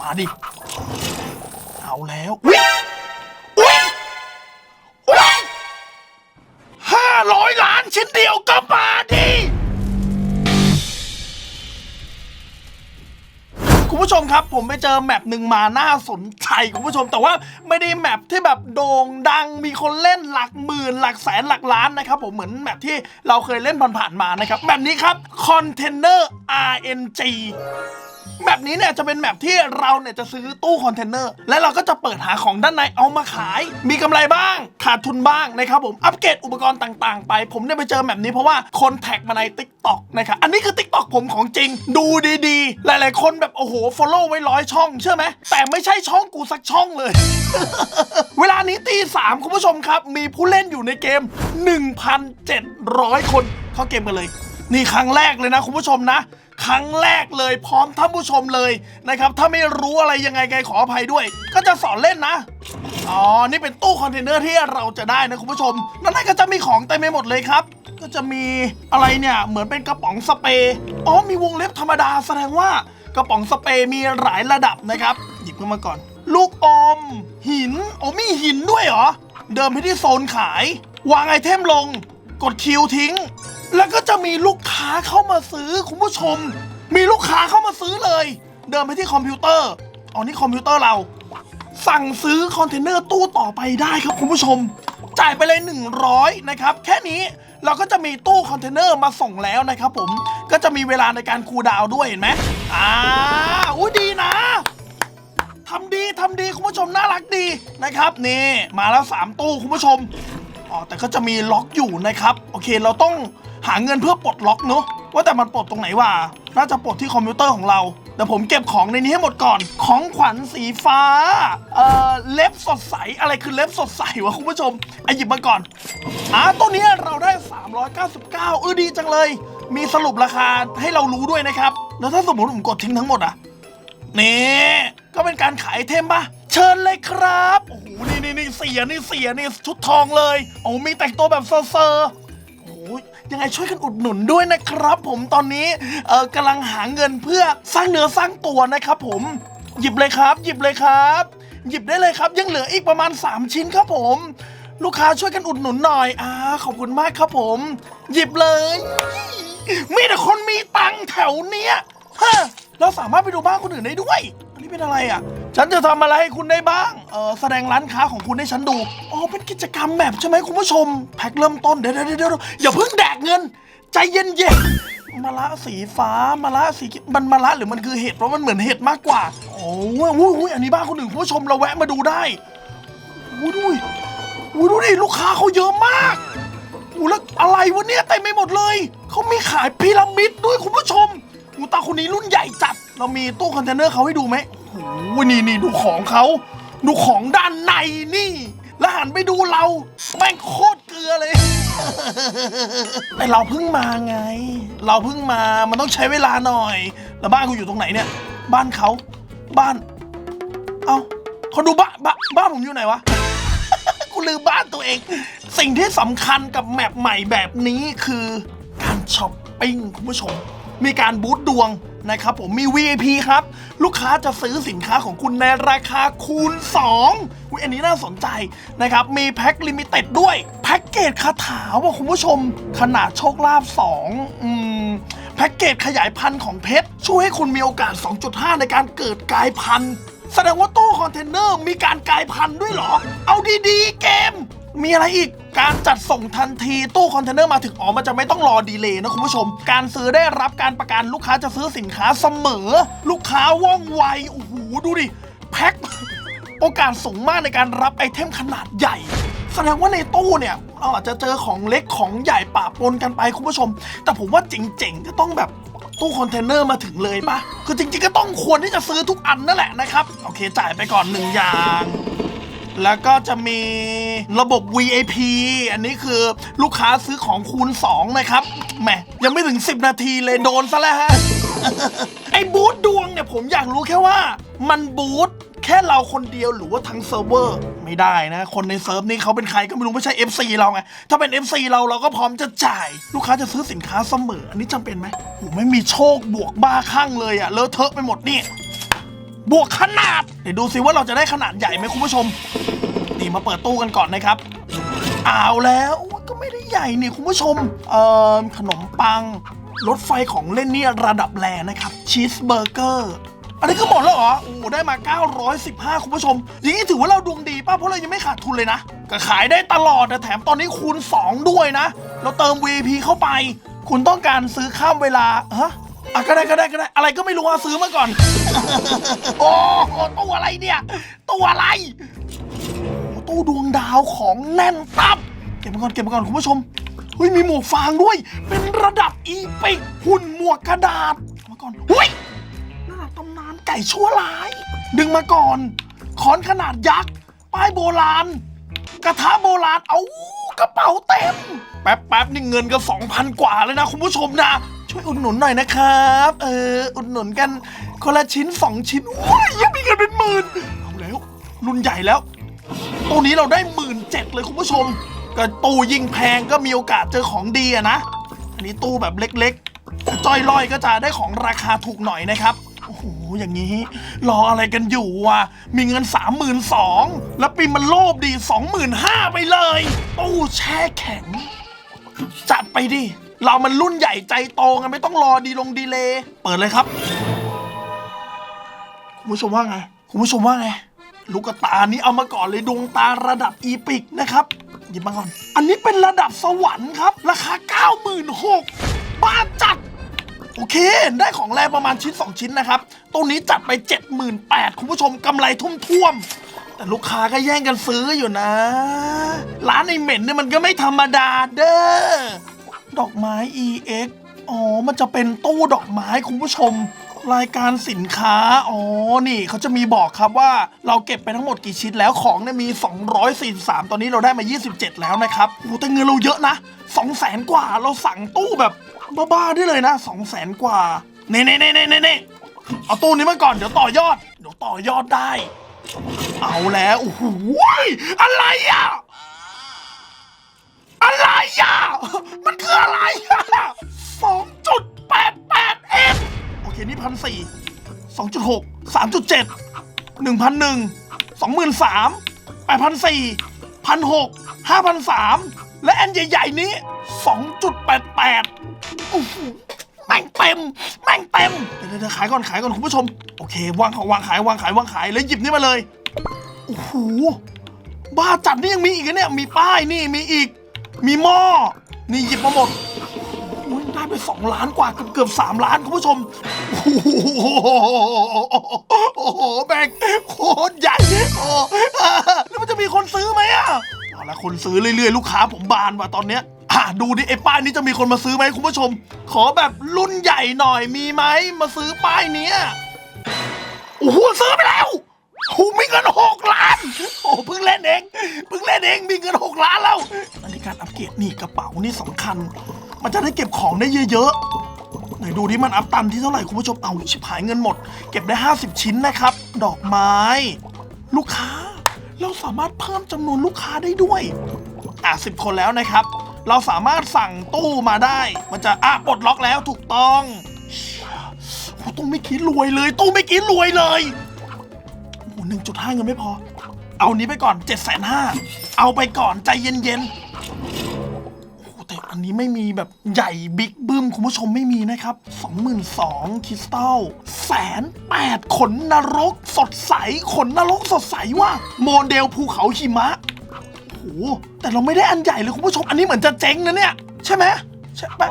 มาดิ เอาแล้วอุ๊ยอุ๊ยอุ๊ยห้าร้อยล้านชิ้นเดียวก็มาดิ คุณผู้ชมครับ ผมไปเจอแมปหนึ่งมาน่าสนใจคุณผู้ชมแต่ว่าไม่ได้แมปที่แบบโด่งดังมีคนเล่นหลักหมื่น หลักแสนหลักล้านนะครับ ผมเหมือนแมปที่เราเคยเล่นผ่านๆมานะครับ แบบนี้ครับ Container RNG แบบนี้เนี่ยจะเป็นแมปที่เราเนี่ยจะซื้อตู้คอนเทนเนอร์และเราก็จะเปิดหาของด้านในเอามาขาย มีกำไรบ้าง ขาดทุนบ้างนะครับผมอัปเกรดอุปกรณ์ต่างๆ ไป ผมเนี่ยไปเจอแบบนี้เพราะว่าคนแท็กมาใน Tik t o อกนะครับอันนี้คือ Tik t o อกผมของจริง ดูดีๆ หลายๆ คนแบบโอ้โห follow ไว้ร้อยช่องเชื่อไหมแต่ไม่ใช่ช่องกูสักช่องเลย เวลานี้ตีสามคุณผู้ชมครับ มีผู้เล่นอยู่ในเกม 1,700 คนเข้าเกมกันเลย นี่ครั้งแรกเลยนะคุณผู้ชมนะ ครั้งแรกเลยพร้อมท่านผู้ชมเลยนะครับถ้าไม่รู้อะไรยังไงไงขออภัยด้วย ก็จะสอนเล่นนะอ๋อนี่เป็นตู้คอนเทนเนอร์ที่เราจะได้นะคุณผู้ชมนั่นก็จะมีของเต็มไปหมดเลยครับ ก็จะมีอะไรเนี่ยเหมือนเป็นกระป๋องสเปรย์อ๋อมีวงเล็บธรรมดาแสดงว่ากระป๋องสเปรย์มีหลายระดับนะครับ หยิบขึ้นมาก่อน ลูกอม หินโอ๋อมีหินด้วยเหรอเดินไปที่โซนขายวางไอเทมลง กดคิวทิ้ง แล้วก็จะมีลูกค้าเข้ามาซื้อคุณผู้ชม มีลูกค้าเข้ามาซื้อเลย เดินไปที่คอมพิวเตอร์อ๋อนี่คอมพิวเตอร์เรา สั่งซื้อคอนเทนเนอร์ตู้ต่อไปได้ครับคุณผู้ชม จ่ายไปเลย 100 นะครับ แค่นี้เราก็จะมีตู้คอนเทนเนอร์มาส่งแล้วนะครับผมก็จะมีเวลาในการคูลดาวด้วยเห็นไหมอ่าอุ้ยดีนะทำดีทำดีคุณผู้ชมน่ารักดีนะครับนี่มาแล้ว 3 ตู้คุณผู้ชม อ๋อแต่ก็จะมีล็อกอยู่นะครับ โอเคเราต้องหาเงินเพื่อปลดล็อกเนอะว่าแต่มันปลดตรงไหนวะน่าจะปลดที่คอมพิวเตอร์ของเราแต่ผมเก็บของในนี้ให้หมดก่อน ของขวัญสีฟ้า เอ่อ เล็บสดใส อะไรคือเล็บสดใสวะคุณผู้ชมไอหยิบมาก่อน อ่าตัวนี้เราได้ 399 เออดีจังเลย มีสรุปราคาให้เรารู้ด้วยนะครับ แล้วถ้าสมมติผมกดทิ้งทั้งหมดอะนี่ ก็เป็นการขายไอเทมปะเชิญเลยครับ โอ้โห นี่นี่นี่เสียนี่เสียนี่ชุดทองเลยโอ้มีแต่งตัวแบบเซอร์เซอร์โอ้ยยังไงช่วยกันอุดหนุนด้วยนะครับ ผมตอนนี้เออกำลังหาเงินเพื่อสร้างเนื้อสร้างตัวนะครับ ผมหยิบเลยครับ หยิบเลยครับ หยิบได้เลยครับ ยังเหลืออีกประมาณ 3 ชิ้นครับผม ลูกค้าช่วยกันอุดหนุนหน่อยอ่าขอบคุณมากครับผม หยิบเลย มีแต่คนมีตังค์แถวเนี้ยฮะ เราสามารถไปดูบ้านคนอื่นได้ด้วย อันนี้เป็นอะไรอะ ฉันจะทำอะไรให้คุณได้บ้าง เออแสดงร้านค้าของคุณให้ฉันดู อ๋อ เป็นกิจกรรมแบบใช่ไหมคุณผู้ชม แพ็คเริ่มต้น เดี๋ยวเดี๋ยวเดี๋ยวอย่าเพิ่งแดกเงิน ใจเย็นเย็นๆมะละสีฟ้ามะละสีมันมะละหรือมันคือเห็ดเพราะมันเหมือนเห็ดมากกว่า โอ้ยอุ้ยอันนี้บ้านคนอื่นคุณผู้ชมเราแวะมาดูได้อุ้ยดูดิอุ้ยดูดิลูกค้าเขาเยอะมากโอ้แล้วอะไรวะเนี่ยเต็มไปหมดเลย เขามีขายพีระมิดด้วยคุณผู้ชม อูตาคนนี้รุ่นใหญ่จัด เรามีตู้คอนเทนเนอร์เขาให้ดูไหมโอ้โหนี่นี่ดูของเขา ดูของด้านในนี่ แล้วหันไปดูเราแม่งโคตรเกลือเลย แต่เราเพิ่งมาไง เราเพิ่งมา มันต้องใช้เวลาหน่อย แล้วบ้านกูอยู่ตรงไหนเนี่ย บ้านเขา บ้าน เอ้าเขาดูบ้านบ้านบ้านผมอยู่ไหนวะ กูลืมบ้านตัวเอง สิ่งที่สำคัญกับแมปใหม่แบบนี้คือการช้อปปิ้งคุณผู้ชม มีการบูตดวงนะครับผมมี VIP ครับ ลูกค้าจะซื้อสินค้าของคุณในราคาคูณ2อุ๊ยอันนี้น่าสนใจนะครับ มีแพ็คลิมิเต็ดด้วย แพ็กเกจคาถาว่ะคุณผู้ชม ขนาดโชคลาภ2อืมแพ็กเกจขยายพันธุ์ของเพชร ช่วยให้คุณมีโอกาส 2.5 ในการเกิดกายพันธุ์ แสดงว่าตู้คอนเทนเนอร์มีการกลายพันธุ์ด้วยเหรอ เอาดีๆ เกม มีอะไรอีก การจัดส่งทันทีตู้คอนเทนเนอร์มาถึงอ๋อมันจะไม่ต้องรอดีเลย์นะคุณผู้ชม การซื้อได้รับการประกันลูกค้าจะซื้อสินค้าเสมอ ลูกค้าว่องไวโอ้โหดูดิแพ็คโอกาสสูงมากในการรับไอเทมขนาดใหญ่แสดงว่าในตู้เนี่ยเราอาจจะเจอของเล็กของใหญ่ปะปนกันไปคุณผู้ชม แต่ผมว่าเจ๋งๆก็ต้องแบบตู้คอนเทนเนอร์มาถึงเลยปะคือจริงๆก็ต้องควรที่จะซื้อทุกอันนั่นแหละนะครับ โอเคจ่ายไปก่อนหนึ่งอย่าง แล้วก็จะมีระบบ VIP อันนี้คือลูกค้าซื้อของคูณ 2 นะครับ แหม ยังไม่ถึง 10 นาทีเลยโดนซะแล้วฮะ ไอ้บูธดวงเนี่ยผมอยากรู้แค่ว่า มันบูธแค่เราคนเดียวหรือว่าทั้งเซิร์ฟเวอร์ ไม่ได้นะ คนในเซิร์ฟนี้เขาเป็นใครก็ไม่รู้ไม่ใช่ FC เราไง ถ้าเป็น FC เราเราก็พร้อมจะจ่าย ลูกค้าจะซื้อสินค้าเสมอ อันนี้จำเป็นไหมโหไม่มีโชคบวกบ้าข้างเลยอะเลอะเทอะไปหมดนี่ บวกขนาด เดี๋ยวดูซิว่าเราจะได้ขนาดใหญ่ไหมคุณผู้ชม นี่มาเปิดตู้กันก่อนนะครับเอาแล้วก็ไม่ได้ใหญ่นี่คุณผู้ชม เอ่อขนมปัง รถไฟของเล่นเนี่ยระดับแรนะครับ ชีสเบอร์เกอร์อันนี้ก็หมดแล้วเหรอ โอ้ได้มา 915 คุณผู้ชม อย่างนี้ถือว่าเราดวงดีป่ะ เพราะเรายังไม่ขาดทุนเลยนะ ก็ขายได้ตลอดนะแถมตอนนี้คูณ 2 ด้วยนะ เราเติม VP เข้าไป คุณต้องการซื้อข้ามเวลา ฮะ อะก็ได้ก็ได้ก็ได้ อะไรก็ไม่รู้ว่าซื้อมาก่อน โอ้โหตัวอะไรเนี่ย ตัวอะไรโอ้ตู้ดวงดาวของแน่นตับ เก็บมาก่อนเก็บมาก่อนคุณผู้ชมเฮ้ยมีหมวกฟางด้วย เป็นระดับอีปิกหุ่นหมวกกระดาษเอามาก่อนเฮ้ยระดับตำนานไก่ชั่วร้าย ดึงมาก่อนขอนขนาดยักษ์ป้ายโบราณ กระทะโบราณเอากระเป๋าเต็ม แป๊บแป๊บนี่เงินก็2,000กว่าเลยนะคุณผู้ชมนะ ช่วยอุดหนุนหน่อยนะครับ เออ อุดหนุนกันคนละชิ้น2ชิ้นโอ้ยยังมีเงินเป็นหมื่นเอาแล้ว รุ่นใหญ่แล้วตู้นี้เราได้หมื่นเจ็ดเลยคุณผู้ชมก็ตู้ยิงแพงก็มีโอกาสเจอของดีอะนะ อันนี้ตู้แบบเล็กๆจอยลอยก็จะได้ของราคาถูกหน่อยนะครับ โอ้โห อย่างนี้ รออะไรกันอยู่วะ มีเงิน 3 2 0 0 0แล้วปีมันโลภดี 25,000 ไปเลย ตู้แช่แข็ง จัดไปดิ เรามันรุ่นใหญ่ใจโตกันไม่ต้องรอดีลงดีเลย์เปิดเลยครับ คุณผู้ชมว่าไง คุณผู้ชมว่าไง ลูกตานี้เอามาก่อนเลยดวงตาระดับอีพิกนะครับหยิบมาก่อน อันนี้เป็นระดับสวรรค์ครับ ราคา 96,000บ้าจัด โอเค ได้ของแรงประมาณชิ้น 2 ชิ้นนะครับตัวนี้จัดไป 78,000คุณผู้ชมกำไรทุ่มท่วมแต่ลูกค้าก็แย่งกันซื้ออยู่นะ ร้านไอเหม็นเนี่ยมันก็ไม่ธรรมดาเด้อ ดอกไม้ EX อ๋อ มันจะเป็นตู้ดอกไม้คุณผู้ชม รายการสินค้า อ๋อ นี่เขาจะมีบอกครับว่าเราเก็บไปทั้งหมดกี่ชิ้นแล้วของเนี่ยมี 243 ตอนนี้เราได้มา 27 แล้วนะครับโอ้แต่เงินเราเยอะนะ 200,000 กว่าเราสั่งตู้แบบบ้าๆได้เลยนะ 200,000 กว่าเน่เน่เน่เน่เน่เอาตู้นี้มาก่อนเดี๋ยวต่อยอด เดี๋ยวต่อยอดได้ เอาแล้วโอ้โหอะไรอะ อะไรอะ มันคืออะไรสองจุดแปดแปดเอ็มโอเค นี่พันสี่สองจุดหกสามจุดเจ็ดหนึ่งพันหนึ่งสองหมื่นสามแปดพันสี่พันหกห้าพันสามและอันใหญ่ๆนี้สองจุดแปดแปดโอ้โหแม่งเต็มแม่งเต็มเดี๋ยวเดี๋ยวขายก่อนขายก่อนคุณผู้ชม โอเควางของวางขายวางขายวางขายแล้วหยิบนี่มาเลยโอ้โหบ้าจัดนี่ยังมีอีกนะเนี่ยมีป้ายนี่มีอีก มีหม้อ นี่หยิบมาหมดโอ้ยได้ไปสองล้านกว่าเกือบเกือบสามล้านคุณผู้ชม โอ้โหโอ้โหแบงโคตรใหญ่โอ้แล้วมันจะมีคนซื้อไหมอะเอาละคนซื้อเรื่อยๆ ลูกค้าผมบานว่ะตอนเนี้ยอะดูดิไอ้ป้ายนี้จะมีคนมาซื้อไหมคุณผู้ชม ขอแบบรุ่นใหญ่หน่อยมีไหมมาซื้อป้ายเนี้ยโอ้โหซื้อไปแล้ว หมีเงินหกล้าน โอ้เพิ่งเล่นเองเพิ่งเล่นเองมีเงินหกล้านแล้วอันนี้การอัปเกรดนี่กระเป๋านี่สำคัญ มันจะได้เก็บของได้เยอะๆไหนดูดิมันอัพตันที่เท่าไหร่คุณผู้ชมเอาชิบหายเงินหมด เก็บได้ 50 ชิ้นนะครับ ดอกไม้ ลูกค้า เราสามารถเพิ่มจำนวนลูกค้าได้ด้วยอะสิบคนแล้วนะครับ เราสามารถสั่งตู้มาได้ มันจะอะปลดล็อกแล้วถูกต้องเชี่ยโอ้ตู้ไม่คิดรวยเลย ตู้ไม่คิดรวยเลย โอ้หนึ่งจุดห้าเงินไม่พอ เอานี้ไปก่อนเจ็ดแสนห้าเอาไปก่อนใจเย็นๆโอ้โหแต่อันนี้ไม่มีแบบใหญ่บิ๊กบึ้มคุณผู้ชมไม่มีนะครับ 22,000คริสตัลแสนแปดขนนรกสดใส ขนนรกสดใสว่ะโมเดลภูเขาหิมะโอ้โหแต่เราไม่ได้อันใหญ่เลยคุณผู้ชม อันนี้เหมือนจะเจ๊งนะเนี่ย ใช่ไหมใช่ปะ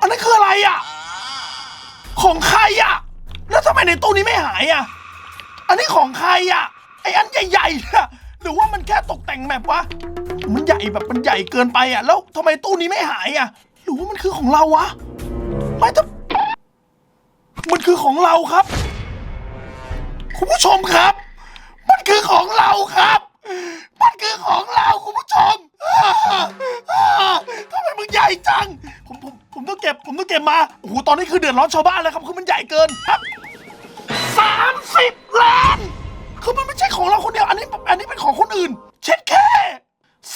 อันนั้นคืออะไรอะ ของใครอะ แล้วทำไมในตู้นี้ไม่หายอะ อันนี้ของใครอะ ไออันใหญ่ๆเนี่ยหรือว่ามันแค่ตกแต่งแมปวะ มันใหญ่แบบมันใหญ่เกินไปอะ แล้วทำไมตู้นี้ไม่หายอะ หรือว่ามันคือของเราวะ ไม่ถ้ามันคือของเราครับ คุณผู้ชมครับ มันคือของเราครับ มันคือของเราคุณผู้ชมทำไมมึงใหญ่จัง ผมผมผมต้องเก็บผมต้องเก็บมา โอ้โห ตอนนี้คือเดือดร้อนชาวบ้านแล้วครับ คือมันใหญ่เกินครับ สามสิบล้าน คือมันไม่ใช่ของเราคนเดียว อันนี้ อันนี้เป็นของคนอื่น เช็ดแค่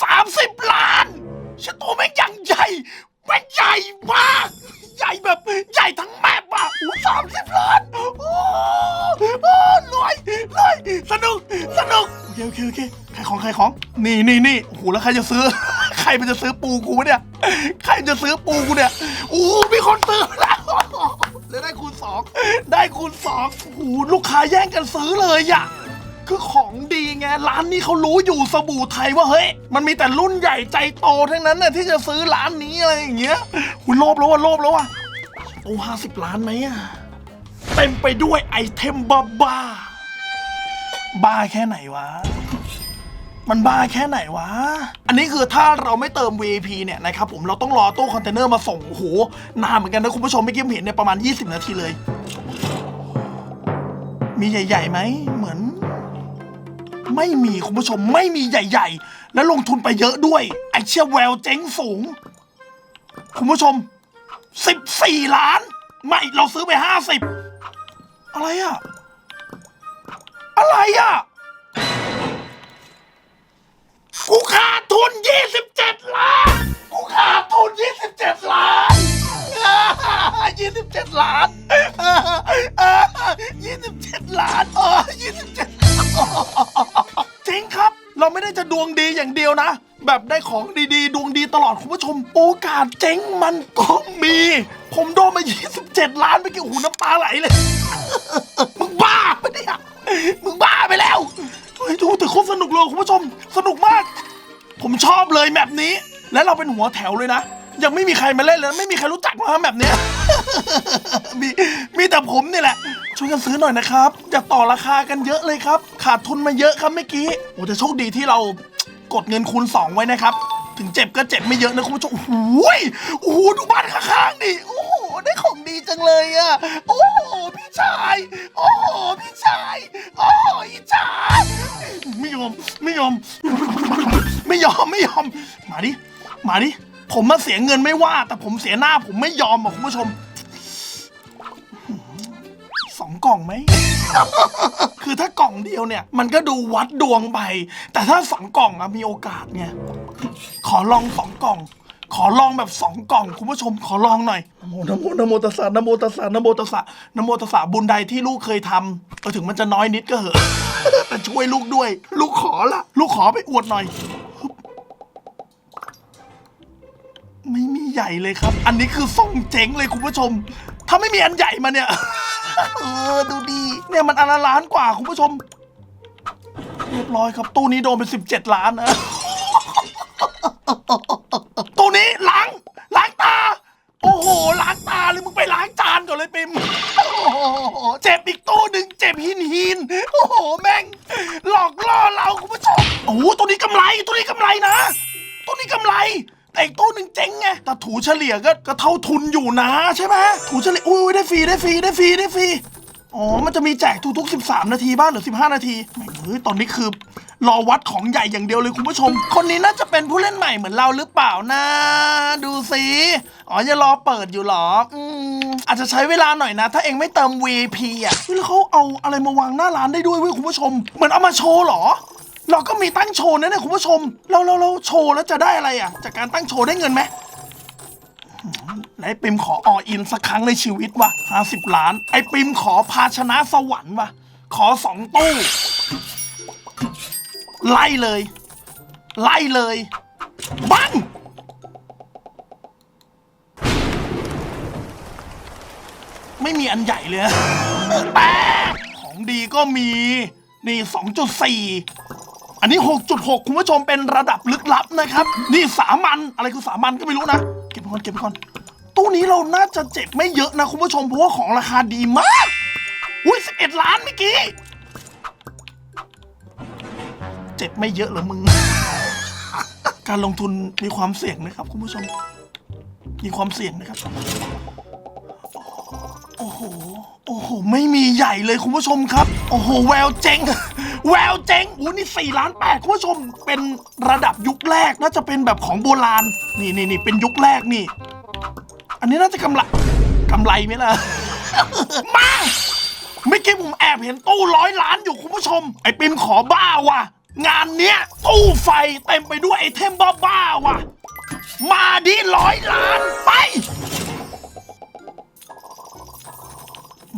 สามสิบล้านฉันตัวแม่งยังใหญ่แม่งใหญ่มาก ใหญ่แบบใหญ่ทั้งแมปอะสามสิบล้าน โอ้รวยรวยสนุก สนุก โอเค โอเค โอเคขายของขายของ นี่นี่นี่โอ้โห แล้วใครจะซื้อ ใครมันจะซื้อปูกูเนี่ย ใครจะซื้อปูกูเนี่ย โอ้โหมีคนซื้อแล้ว แล้วได้คูณสองได้คูณสองโอ้โหลูกค้าแย่งกันซื้อเลยอะคือของดีไงร้านนี้เขารู้อยู่สบู่ไทยว่าเฮ้ยมันมีแต่รุ่นใหญ่ใจโตทั้งนั้นน่ะที่จะซื้อร้านนี้อะไรอย่างเงี้ยหุยโลภแล้วว่ะโลภแล้วว่ะโอ้ห้าสิบล้านไหมอะเต็มไปด้วยไอเทมบ้าบ้าบ้าแค่ไหนวะ มันบ้าแค่ไหนวะ อันนี้คือถ้าเราไม่เติม VIP เนี่ยนะครับผมเราต้องรอตู้คอนเทนเนอร์มาส่ง โอ้โห นานเหมือนกันนะคุณผู้ชมไม่อกี้ผมเห็นเนี่ยประมาณ 20 นาทีเลย มีใหญ่ๆไหม เหมือน ไม่มีคุณผู้ชมไม่มีใหญ่ ๆ และลงทุนไปเยอะด้วย ไอเชี่ยแววเจ๊งสูง คุณผู้ชม 14 ล้าน ไม่เราซื้อไป 50 อะไรอะอะไรอะ กูขาดทุน 27 ล้าน กูขาดทุน 27 ล้าน 27 ล้าน 27 ล้านเออ27จริงครับ เราไม่ได้จะดวงดีอย่างเดียวนะ แบบได้ของดีๆ ดวงดีตลอดคุณผู้ชม โอกาสเจ๊งมันก็มี ผมโดนมา 27 ล้านเมื่อกี้โอ้โหน้ำตาไหลเลย มึงบ้าปะเนี่ยมึงบ้าไปแล้ว ดูแต่โคตรสนุกเลยคุณผู้ชม สนุกมาก ผมชอบเลยแมปนี้ และเราเป็นหัวแถวเลยนะ ยังไม่มีใครมาเล่นเลย ไม่มีใครรู้จักมาแมปเนี้ย มีมีแต่ผมนี่แหละ ช่วยกันซื้อหน่อยนะครับ อย่าต่อราคากันเยอะเลยครับ ขาดทุนมาเยอะครับเมื่อกี้ โอ้แต่โชคดีที่เรากดเงินคูณ 2 ไว้นะครับ ถึงเจ็บก็เจ็บไม่เยอะนะคุณผู้ชมโอ้ยโอ้โหดูบ้านข้างๆดิโอ้โห จังเลยอะโอ้โหพี่ชาย โอ้โหพี่ชาย โอ้โหอีชาย ไม่ยอม ไม่ยอม ไม่ยอม ไม่ยอม มาดิ มาดิ ผมมาเสียเงินไม่ว่า แต่ผมเสียหน้าผมไม่ยอมอะคุณผู้ชม สองกล่องไหม คือถ้ากล่องเดียวเนี่ย มันก็ดูวัดดวงไป แต่ถ้าสองกล่องอะมีโอกาสไง ขอลองสองกล่อง ขอลองแบบสองกล่องคุณผู้ชมขอลองหน่อยนะโมนะโมนะโมตัสสะนะโมตัสสะนะโมตัสสะนะโมตัสสะบุญใดที่ลูกเคยทำก็ถึงมันจะน้อยนิดก็เหอะ แต่ช่วยลูกด้วย ลูกขอละ ลูกขอไปอวดหน่อย ไม่มีใหญ่เลยครับ อันนี้คือส่งเจ๋งเลยคุณผู้ชม ถ้าไม่มีอันใหญ่มาเนี่ย เออดูดี เนี่ยมันอันละล้านกว่าคุณผู้ชม เรียบร้อยครับ ตู้นี้โดนไปสิบเจ็ดล้านนะ ลี่ยก็ก็เท่าทุนอยู่นะใช่ไหมถูเฉลี่ยอุ้ยได้ฟรีได้ฟรีได้ฟรีได้ฟรีอ๋อ มันจะมีแจกทุกๆ 13 นาทีบ้างหรือ 15 นาทีไม่เฮ้ยตอนนี้คือรอวัดของใหญ่อย่างเดียวเลยคุณผู้ชม คนนี้น่าจะเป็นผู้เล่นใหม่เหมือนเราหรือเปล่านะ ดูสิอ๋อจะรอเปิดอยู่หรอ อืมอาจจะใช้เวลาหน่อยนะ ถ้าเองไม่เติม VP อะแล้วเขาเอาอะไรมาวางหน้าร้านได้ด้วยเว้ยคุณผู้ชม เหมือนเอามาโชว์เหรอ เราก็มีตั้งโชว์นะเนี่ยคุณผู้ชม เราเราเราโชว์แล้วจะได้อะไรอะ จากการตั้งโชว์ได้เงินไหม ไอ้ปิมขอออินสักครั้งในชีวิตว่ะห้าสิบล้าน ไอ้ปิมขอภาชนะสวรรค์ว่ะ ขอสองตู้ไล่เลย ไล่เลย บังไม่มีอันใหญ่เลยแต่ของดีก็มี นี่ 2.4 อันนี้ 6.6 คุณผู้ชมเป็นระดับลึกลับนะครับ นี่สามัญ อะไรคือสามัญก็ไม่รู้นะ เก็บไปก่อน เก็บไปก่อน ตู้นี้เราน่าจะเจ็บไม่เยอะนะคุณผู้ชมเพราะว่าของราคาดีมาก อุ้ย11 ล้านเมื่อกี้ เจ็บไม่เยอะเหรอมึง การลงทุนมีความเสี่ยงนะครับคุณผู้ชม มีความเสี่ยงนะครับ โอ้โห โอ้โห ไม่มีใหญ่เลยคุณผู้ชมครับ โอ้โห แววเจ๊งแววเจ๊งอู้นี่สี่ล้านแปดคุณผู้ชม เป็นระดับยุคแรก น่าจะเป็นแบบของโบราณ นี่นี่นี่เป็นยุคแรกนี่ อันนี้น่าจะกำไรกำไรไหมล่ะ มาเมื่อกี้ผมแอบเห็นตู้ร้อยล้านอยู่คุณผู้ชม ไอ้ปิมขอบ้าว่ะ งานเนี้ย ตู้ไฟเต็มไปด้วยไอเทมบ้าๆว่ะ มาดิร้อยล้านไป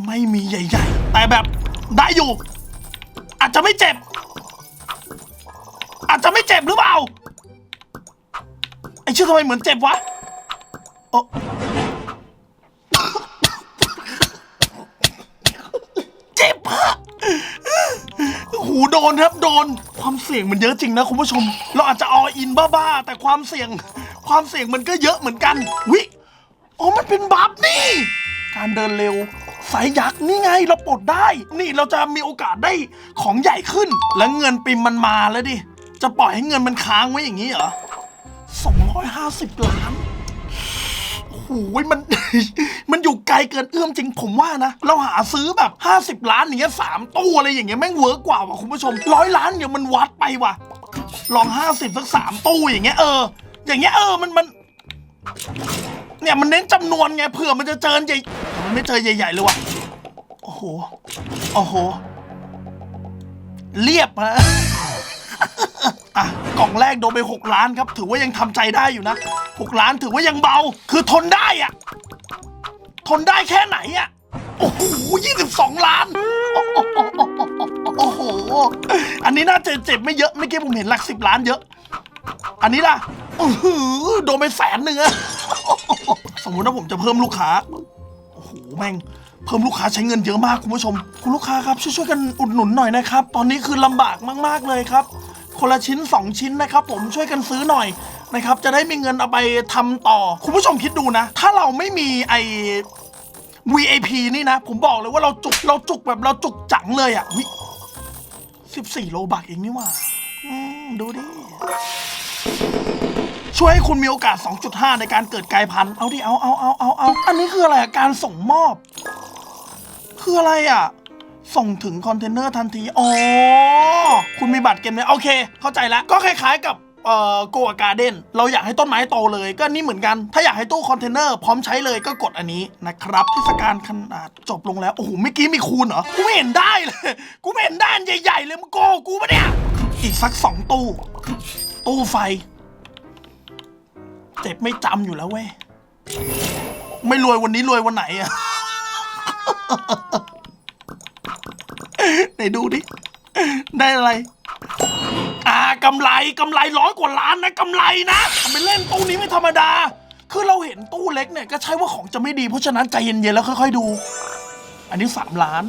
ไม่มีใหญ่ ๆ แต่แบบได้อยู่ อาจจะไม่เจ็บ อาจจะไม่เจ็บหรือเปล่า ไอชื่อทำไมเหมือนเจ็บวะโอ้เจ็บอะ หูโดนครับโดน ความเสี่ยงมันเยอะจริงนะคุณผู้ชม เราอาจจะออินบ้าๆแต่ความเสี่ยง ความเสี่ยงมันก็เยอะเหมือนกันวิอ๋อมันเป็นบัฟนี่ การเดินเร็วสายยักษ์นี่ไงเราปลดได้ นี่เราจะมีโอกาสได้ของใหญ่ขึ้น แล้วเงินปิมมันมาแล้วดิ จะปล่อยให้เงินมันค้างไว้อย่างนี้เหรอ250 ล้าน โอ้โหมัน มันอยู่ไกลเกินเอื้อมจริงผมว่านะ เราหาซื้อแบบ 50 ล้านอย่างเงี้ยสามตู้อะไรอย่างเงี้ยแม่งเวิร์กกว่าว่ะคุณผู้ชมร้อยล้านเดี๋ยวมันวัดไปว่ะ ลอง 50สักสามตู้อย่างเงี้ยเออ อย่างเงี้ยเออมันมัน เนี่ยมันเน้นจำนวนไงเผื่อมันจะเจอใหญ่มันไม่เจอใหญ่ๆเลยว่ะโอ้โหโอ้โหเรียบฮะ อะกล่องแรกโดนไป 6 ล้านครับ ถือว่ายังทำใจได้อยู่นะ 6 ล้านถือว่ายังเบา คือทนได้อะทนได้แค่ไหนอะโอ้โห22ล้าน โอ้โห อันนี้น่าจะเจ็บไม่เยอะเมื่อกี้ผมเห็นหลักสิบล้านเยอะ อันนี้ล่ะอื้อหือโดนไปแสนหนึ่งอะสมมติว่าผมจะเพิ่มลูกค้า โอ้โห แม่งเพิ่มลูกค้าใช้เงินเยอะมากคุณผู้ชม คุณลูกค้าครับช่วยๆกันอุดหนุนหน่อยนะครับ ตอนนี้คือลำบากมาก ๆเลยครับ คนละชิ้น 2 ชิ้นนะครับผมช่วยกันซื้อหน่อยนะครับจะได้มีเงินเอาไปทำต่อ คุณผู้ชมคิดดูนะ ถ้าเราไม่มีไอ VIP นี่นะ ผมบอกเลยว่าเราจุกเราจุกแบบเราจุกจังเลยอะวิสิบสี่โลบักเองนี่หว่าดูดิ ช่วยให้คุณมีโอกาส 2.5 ในการเกิดกายพันธุ์เอาดิเอาเอาเอาเอาเอาอันนี้คืออะไรอะการส่งมอบ คืออะไรอะ ส่งถึงคอนเทนเนอร์ทันที อ๋อ คุณมีบัตรเกมเนี่ยโอเค เข้าใจแล้ว ก็คล้ายๆกับเอ่อโกอาการ์เด้นเราอยากให้ต้นไม้โตเลย ก็นี่เหมือนกัน ถ้าอยากให้ตู้คอนเทนเนอร์พร้อมใช้เลยก็กดอันนี้นะครับเทศกาลขนาดจบลงแล้ว โอ้โห เมื่อกี้มีคูณเหรอ กูไม่เห็นได้เลย กูไม่เห็นด้านใหญ่ ๆ เลยมึงโกกกูปะเนี่ย อีกสักสองตู้ ตู้ไฟ เจ็บไม่จำอยู่แล้วเว้ย ไม่รวยวันนี้รวยวันไหนอะ ไหนดูดิ ได้อะไร อ่ากำไรกำไรร้อยกว่าล้านนะกำไรนะทำไปเล่นตู้นี้ไม่ธรรมดา คือเราเห็นตู้เล็กเนี่ยก็ใช่ว่าของจะไม่ดีเพราะฉะนั้นใจเย็นๆแล้วค่อย ๆดู อันนี้สามล้าน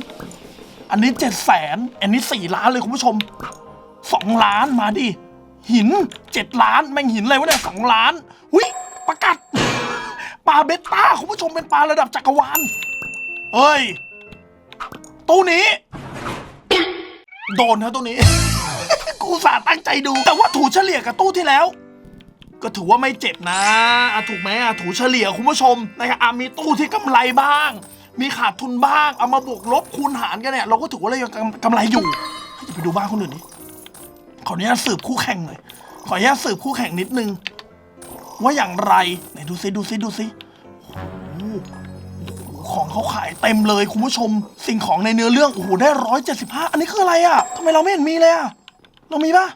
อันนี้เจ็ดแสนอันนี้สี่ล้านเลยคุณผู้ชมสองล้านมาดิหินเจ็ดล้านแม่งหินอะไรวะเนี่ยสองล้านวิประกัดปลาเบต้าคุณผู้ชมเป็นปลาระดับจักรวาลเฮ้ยตู้นี้ โดนนะตู้นี้ กูสาตั้งใจดู แต่ว่าถูเฉลี่ยกับตู้ที่แล้ว ก็ถือว่าไม่เจ็บนะอะถูกไหมอะถูเฉลี่ยคุณผู้ชมนะครับอะมีตู้ที่กำไรบ้าง มีขาดทุนบ้าง เอามาบวกลบคูณหารกันเนี่ย เราก็ถือว่าเรายังกำกำไรอยู่ไปดูบ้านคนอื่นดิขออนุญาตสืบคู่แข่งหน่อย ขออนุญาตสืบคู่แข่งนิดนึง ว่าอย่างไร ไหนดูซิดูซิดูซิโอ้โห ของเขาขายเต็มเลยคุณผู้ชม สิ่งของในเนื้อเรื่องโอ้โหได้ร้อยเจ็ดสิบห้าอันนี้คืออะไรอะทำไมเราไม่เห็นมีเลยอะเรามีปะ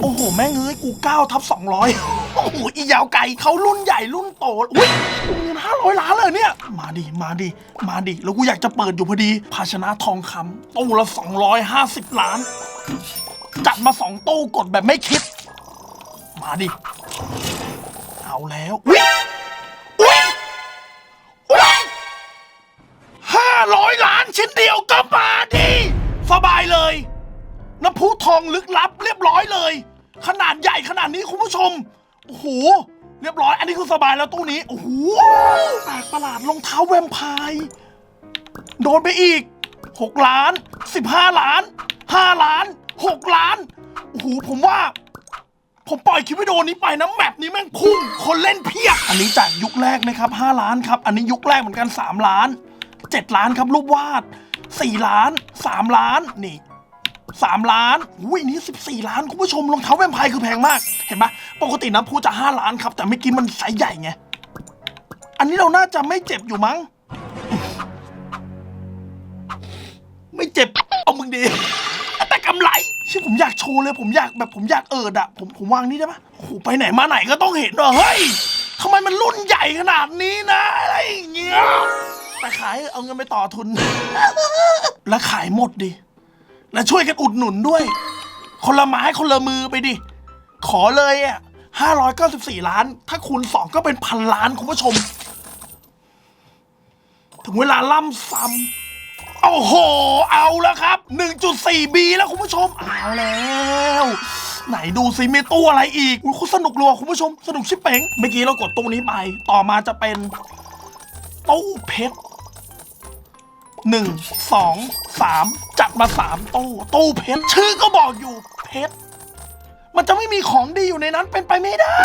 โอ้โห แม่งเอ้ยกูเก้าทับสองร้อยโอ้โหอียาวไก่เขารุ่นใหญ่รุ่นโตอุ้ยเงินห้าร้อยล้านเลยเนี่ย มาดิมาดิมาดิแล้วกูอยากจะเปิดอยู่พอดี ภาชนะทองคำตู้ละสองร้อยห้าสิบล้าน จัดมาสองตู้กดแบบไม่คิด มาดิ เอาแล้ว ชิ้นเดียวก็มาดิสบายเลย น้ำพุทองลึกลับเรียบร้อยเลย ขนาดใหญ่ขนาดนี้คุณผู้ชมโอ้โหเรียบร้อย อันนี้คือสบายแล้วตู้นี้โอ้โหแปลกประหลาดรองเท้าแวมไพร์โดนไปอีก 6 ล้าน 15 ล้าน 5 ล้าน 6 ล้านโอ้โหผมว่า ผมปล่อยคลิปวิดีโอนี้ไปนะแมปนี้แม่งพุ่งคนเล่นเพียบ อันนี้จากยุคแรกนะครับ 5 ล้านครับ อันนี้ยุคแรกเหมือนกัน 3 ล้าน 7 ล้านครับรูปวาด 4 ล้าน 3 ล้านนี่สามล้านอุ้ยนี่สิบสี่ล้าน คุณผู้ชมรองเท้าแวมไพร์คือแพงมาก เห็นปะปกติน้ำพุจะห้าล้านครับ แต่เมื่อกี้มันไซส์ใหญ่ไง อันนี้เราน่าจะไม่เจ็บอยู่มั้ง ไม่เจ็บ เอามึงดี แต่กำไรชี่ผมอยากโชว์เลย ผมอยากแบบผมอยากเอิดอะผมผมวางนี่ได้ปะโอ้โหไปไหนมาไหนก็ต้องเห็นว่าเฮ้ยทำไมมันรุ่นใหญ่ขนาดนี้นะ อะไรอย่างเงี้ย แต่ขายเอาเงินไปต่อทุน และขายหมดดิ และช่วยกันอุดหนุนด้วย คนละไม้คนละมือไปดิ ขอเลยอะ594ล้าน ถ้าคูณ2ก็เป็นพันล้านคุณผู้ชม ถึงเวลาล่ำซ้ำโอ้โห เอาแล้วครับ 1.4B แล้วคุณผู้ชม เอาแล้ว ไหนดูซิมีตู้อะไรอีกอุ้ยคตรสนุกเลยว่ะคุณผู้ชม สนุกชิบเป๋ง เมื่อกี้เรากดตู้นี้ไป ต่อมาจะเป็นตู้เพชร หนึ่งสองสามจัดมาสามตู้ตู้เพชรชื่อก็บอกอยู่เพชรมันจะไม่มีของดีอยู่ในนั้นเป็นไปไม่ได้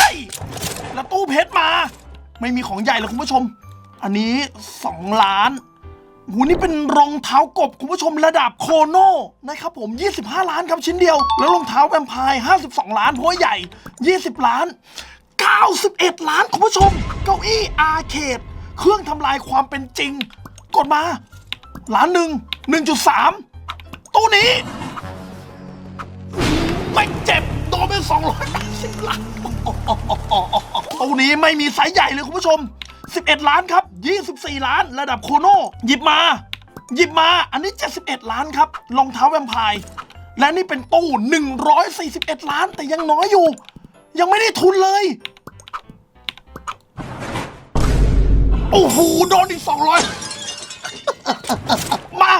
แล้วตู้เพชรมา ไม่มีของใหญ่เลยคุณผู้ชม อันนี้สองล้านหูนี่เป็นรองเท้ากบคุณผู้ชมระดับโคโน่นะครับผม 25 ล้านครับชิ้นเดียว แล้วรองเท้าแวมไพร์52 ล้านเพราะว่าใหญ่ 20 ล้าน 91 ล้านคุณผู้ชม เก้าอี้อาร์เคดเครื่องทำลายความเป็นจริง กดมา ล้านหนึ่ง1.3ตู้นี้ ไม่เจ็บ โดนไปสองร้อยสิบล้านตู้นี้ไม่มีไซส์ใหญ่เลยคุณผู้ชม 11 ล้านครับ 24 ล้าน ระดับโคโน่หยิบมา หยิบมาอันนี้ 71 ล้านครับรองเท้าแวมไพร์และนี่เป็นตู้ 141 ล้านแต่ยังน้อยอยู่ ยังไม่ได้ทุนเลยโอ้โหโดนอีก200 มา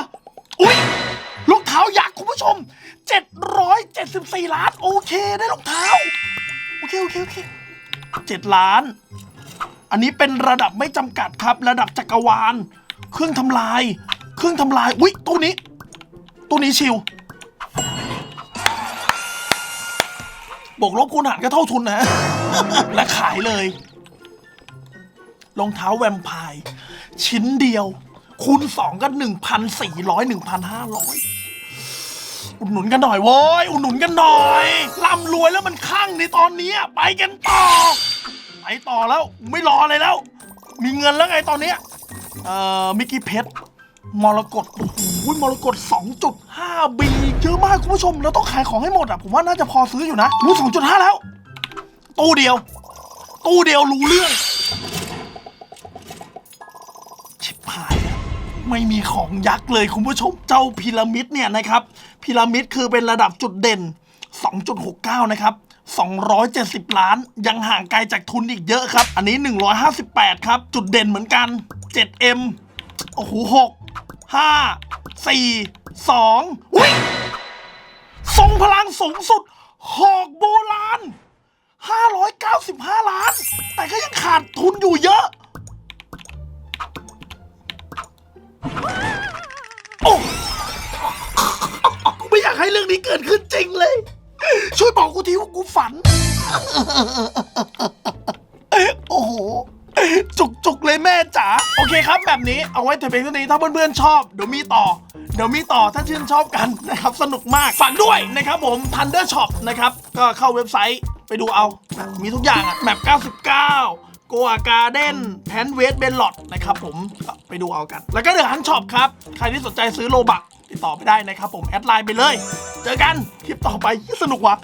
อุ้ยรองเท้ายักษ์คุณผู้ชม 774 ล้าน โอเคได้รองเท้า โอเค โอเค โอเคเจ็ดล้าน อันนี้เป็นระดับไม่จำกัดครับ ระดับจักรวาล เครื่องทำลาย เครื่องทำลาย อุ้ยตู้นี้ ตู้นี้ชิวบวกลบคูณหารก็เท่าทุนนะ และขายเลย รองเท้าแวมไพร์ชิ้นเดียว คูณสองก็หนึ่งพันสี่ร้อยหนึ่งพันห้าร้อยอุดหนุนกันหน่อยโว้ยอุดหนุนกันหน่อยร่ำรวยแล้วมันคลั่งในตอนนี้ไปกันต่อไปต่อแล้วไม่รออะไรแล้ว มีเงินแล้วไงตอนเนี้ยเอ่อมิกกี้เพชรมรกตโอ้โหมรกต2.5บีเยอะมากคุณผู้ชม แล้วต้องขายของให้หมดอะ ผมว่าน่าจะพอซื้ออยู่นะรู้2.5 แล้ว ตู้เดียว ตู้เดียวรู้เรื่อง ไม่มีของยักษ์เลยคุณผู้ชมเจ้าพีระมิดเนี่ยนะครับพีระมิดคือเป็นระดับจุดเด่น 2.69 นะครับ 270 ล้านยังห่างไกลจากทุนอีกเยอะครับ อันนี้ 158 ครับ จุดเด่นเหมือนกัน 7M โอ้โห6 5 4 2อุ้ยทรงพลังสูงสุดหอกโบราณ595 ล้าน แต่ก็ยังขาดทุนอยู่เยอะ โอ้กูไม่อยากให้เรื่องนี้เกิดขึ้นจริงเลย ช่วยบอกกูทีว่ากูฝัน โอ้โหจุกจุกๆเลยแม่จ๋า โอเคครับแบบนี้เอาไว้แต่เพียงเท่านี้ถ้าเพื่อนๆชอบ เดี๋ยวมีต่อ เดี๋ยวมีต่อถ้าชื่นชอบกันนะครับ สนุกมากฝากด้วยนะครับผม Thunder Shop นะครับ ก็เข้าเว็บไซต์ไปดูเอา มีทุกอย่างอะแมป99 โกอาการ์เดนแพนเวสเบนลอดนะครับผมไปดูเอากัน แล้วก็เดือดฮันช็อปครับ ใครที่สนใจซื้อโลบักติดต่อไม่ได้นะครับผม แอดไลน์ไปเลย เจอกันคลิปต่อไปสนุกว่ะ